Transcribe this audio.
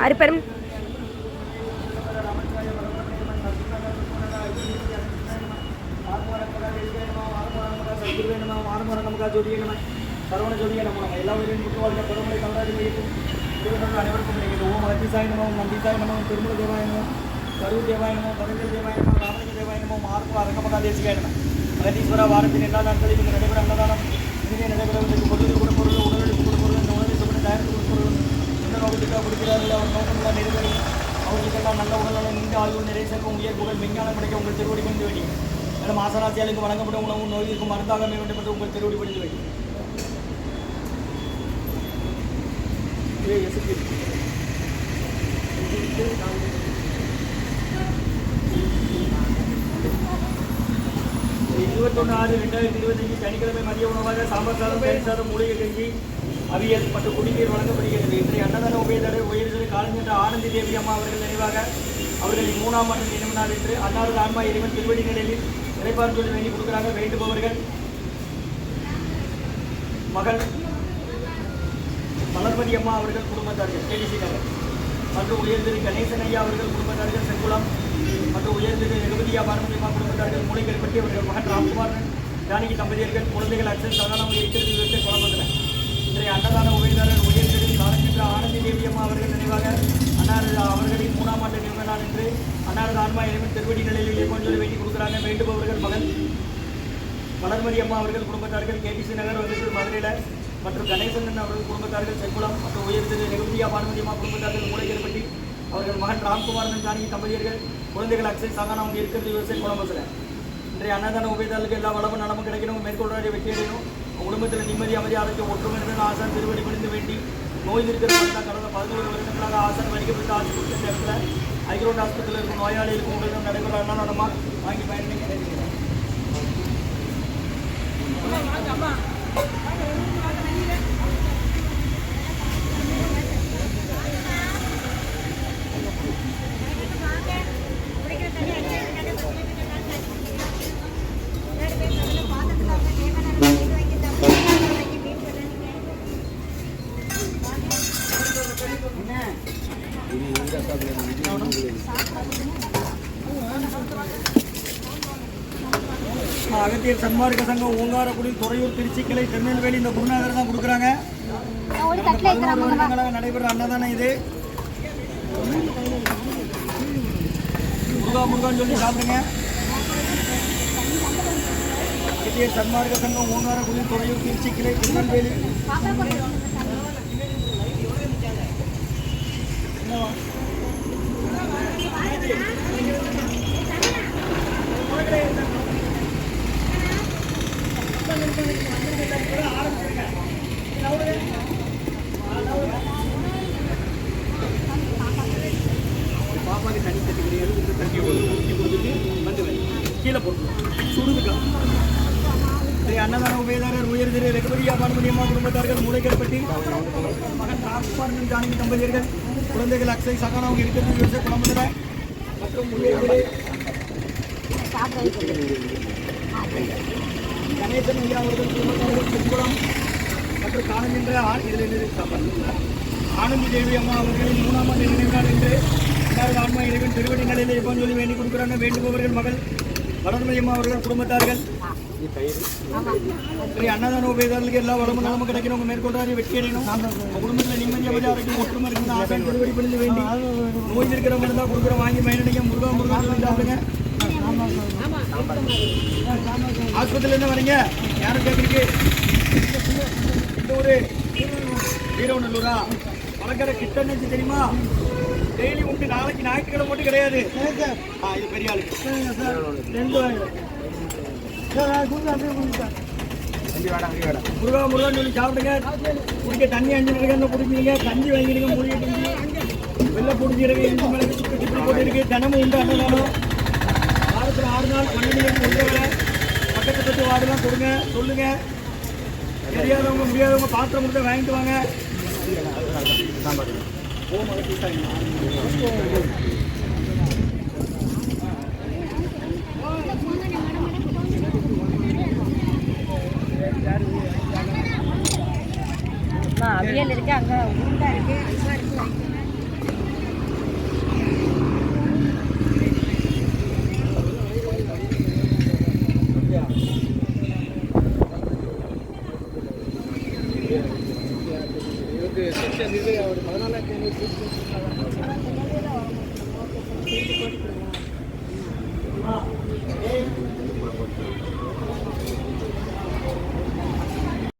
அரிப்பெரும். சரவண ஜோதியே நம்ம எல்லா உயிரின் முற்றுவாழ்க பெருமலை தமிழாதி அனைவருக்கும் ஓம் அத்திசாய நமம் நந்திசாய நமம் திருமல தேவாய நமம் கரூர் தேவாய நமம் பதஞ்சல் தேவாய நமம் ராமலிங்க தேவாய நமம் ஆர்வம் அரங்கமகா தேசிகாய நமம் அகதீஸ்வரா வாரத்தின் எல்லா நாட்களிலும் இங்கு நடைபெற அன்னதானம் இனிமே நடைபெறுவதற்கு பொருள் கூட பொருள் கூட பொருள் இந்த உணவை தயாரித்து அவர்களுக்காக கொடுக்கிறார்கள் அவர் நோக்கமெல்லாம் நிறைவேறும் அவர்களுக்கெல்லாம் நல்ல உடல்நலம் நீண்ட ஆய்வு நிறைய செல்வம் உயர் புகழ் விஞ்ஞானம் கிடைக்க உங்கள் திருவடி பணிந்து வேண்டி மேலும் ஆசனாசியாளுக்கு வழங்கப்படும் உணவு நோய்க்கும் மருந்தாக அமைய வேண்டும் என்று உங்கள் திருவடி பணிந்து வேண்டி இருபத்தொன்று ஆறு ரெண்டாயிரத்தி இருபத்தஞ்சு சனிக்கிழமை மதிய உணவாக சாம்பார் சாதம் தயிர் சாதம் மூலிகை கஞ்சி அவியல் மற்றும் குடிநீர் வழங்கப்படுகிறது. இன்றைய அன்னதான உபயதாரர் உயர்தல் காலஞ்சென்ற ஆனந்தி தேவி அம்மா அவர்கள் நினைவாக அவர்களின் மூணாம் ஆண்டு நினைவு நாள் என்று அன்னாரது ஆன்மா இறைவன் திருவடி நிலையில் நிலைப்பார் சொல்லி வேண்டி கொடுக்கிறாங்க வேண்டுபவர்கள் மகள் மலர்மதி அம்மா அவர்கள் குடும்பத்தார்கள் கேடிசி நகர் மற்றும் உயர்ந்திரு கணேசன் ஐயா அவர்கள் குடும்பத்தார்கள் செங்குளம். மற்றும் உயர்ந்திரு ரகுபதியா பார்வதி அம்மா குடும்பத்தார்கள் மூளைகள் பற்றி அவர்கள் மகன் ராம்குமார் ஜானகி தம்பதியர்கள் குழந்தைகள் அச்சன் சதானம் இருக்கிறது விவசாய குழம்பத்தில் இன்றைய அன்னதான உபயதாரர் உயர்திரு காலக்கின்ற ஆனந்தி தேவியம்மா அவர்கள் நினைவாக அன்னாரது அவர்களின் மூணாம் ஆண்டு நினைவு நாள் என்று அன்னாரது ஆன்மா இறைவன் திருவடி நிலையில் ஏற்போம் சொல்லி வேண்டி கொடுக்குறாங்க. வேண்டுபவர்கள் மகன் வளர்மதி அம்மா அவர்கள் குடும்பத்தார்கள் கேபிசி நகர் வந்து மதுரையில் மற்றும் கணேசன் அவர்கள் குடும்பத்தார்கள் செங்குளம் மற்றும் உயர்ந்தது நெகுந்தியா பார்வதி அம்மா குடும்பத்தார்கள் மூளைகர்பட்டி அவர்கள் மகன் ராம்குமாரன் ஜானகி தம்பதியர்கள் குழந்தைகள் அக்ஷய் சகானா அவங்க இருக்கிறது விவசாய குழம்புல இன்றைய அன்னதான உபயதாளுக்கு எல்லா வளமும் நலமும் கிடைக்கணும். மேற்கொள்ளாடி வெற்றி அடையணும் குடும்பத்தில் நிம்மதி அமைதி ஆரோக்கியம் ஒற்றுமை ஆசான் திருவடி பணிந்து வேண்டி நோய் இருக்கிற கடந்த பதினோரு வருடங்களாக ஆசான் வடிக்கப்பட்டு ஆசை கொடுத்த இடத்துல ஐக்ரோட் ஆஸ்பத்திரியில் இருக்கும் நோயாளிகளுக்கு உங்களிடம் நடைபெற அன்னதானமா வாங்கி பயணிங்க அகத்தியர் சன்மார்க்க சங்கம் ஓங்காரக்குடி துறையூர் திருச்சி கிளை திருநெல்வேலி இந்த குருநாதர் தான் கொடுக்குறாங்க. பதினோரு வருடங்களாக நடைபெற அன்னதானம் இது. முருகா முருகான்னு சொல்லி சாப்பிடுங்க. அகத்தியர் சன்மார்க்க சங்கம் ஓங்காரக்குடி துறையூர் திருச்சி கிளை திருநெல்வேலி அன்னதான உபயதாரர் உயர்திரு ரகுபதி ரெகுபதியா பானுமதியம்மா குடும்பத்தார்கள் மூளைக்கல்பட்டி மகன் ராம்குமாரன் ஜானகி தம்பதியர்கள் குழந்தைகள் அக்ஷய் சகானா அவங்க இருக்கிறது விவசாய குழம்புல மற்றும் உயர் கணேசன் ஐயா அவர்கள் குடும்பத்தார்கள் செங்குளம் மற்றும் காணங்கின்ற ஆண் ஆனந்தி தேவி அம்மா அவர்களின் மூணாம் ஆண்டு நினைவுநாள் என்று இரண்டாவது ஆன்மா இறைவன் திருவடி நிலையில் எப்போ சொல்லி வேண்டிக் கொடுக்குறாங்க. வேண்டுபவர்கள் மகள் வளர்மையம்மா அவர்கள் குடும்பத்தார்கள் அன்னதான உபயதாரர்களுக்கு எல்லா வளமும் நலமும் கிடைக்கணும் மேற்கொண்டாரி வெற்றி அடையணும் குடும்பத்தில் நிம்மதி அமைதி ஆரோக்கியம் ஒற்றுமை இருக்குது ஆசான் திருவடி பணிந்து வேண்டி நோய் இருக்கிறவங்க இருந்தால் கொடுக்குற வாங்கி பயனடைங்க முருகா முருகா சொல்லி சாப்பிடுங்க ஆஸ்பத்திரியில இருந்து வரீங்க யாரும் கேட்குறீங்க இந்த ஊரு வீரவநல்லூரா நினைச்சு தெரியுமா டெய்லி உண்டு நாளைக்கு ஞாயிற்றுக்கிழமை மட்டும் கிடையாது ஆ இது பெரிய ஆளு ரெண்டு முருகா முருகான்னு சொல்லி சாப்பிடுங்க. குடிக்க தண்ணி அஞ்சு நிமிடம் குடிப்பீங்க. தண்ணி வாங்கிடுங்க மூலிகை கஞ்சி. வெள்ளை பிடிச்சிருக்கு இஞ்சி மிளகு சுக்கு இப்படி போட்டிருக்கு தினமும் உண்டு அன்னதானம். வாரத்தில் ஆறு நாள் பன்னெண்டு மணிக்கு உள்ள பக்கத்து பத்து வார்டெல்லாம் கொடுங்க சொல்லுங்க. தெரியாதவங்க முடியாதவங்க பாத்திரம் கொடுத்தா வாங்கிட்டு வாங்க. அவியல் இருக்குது அங்கே உருண்டை இருக்குது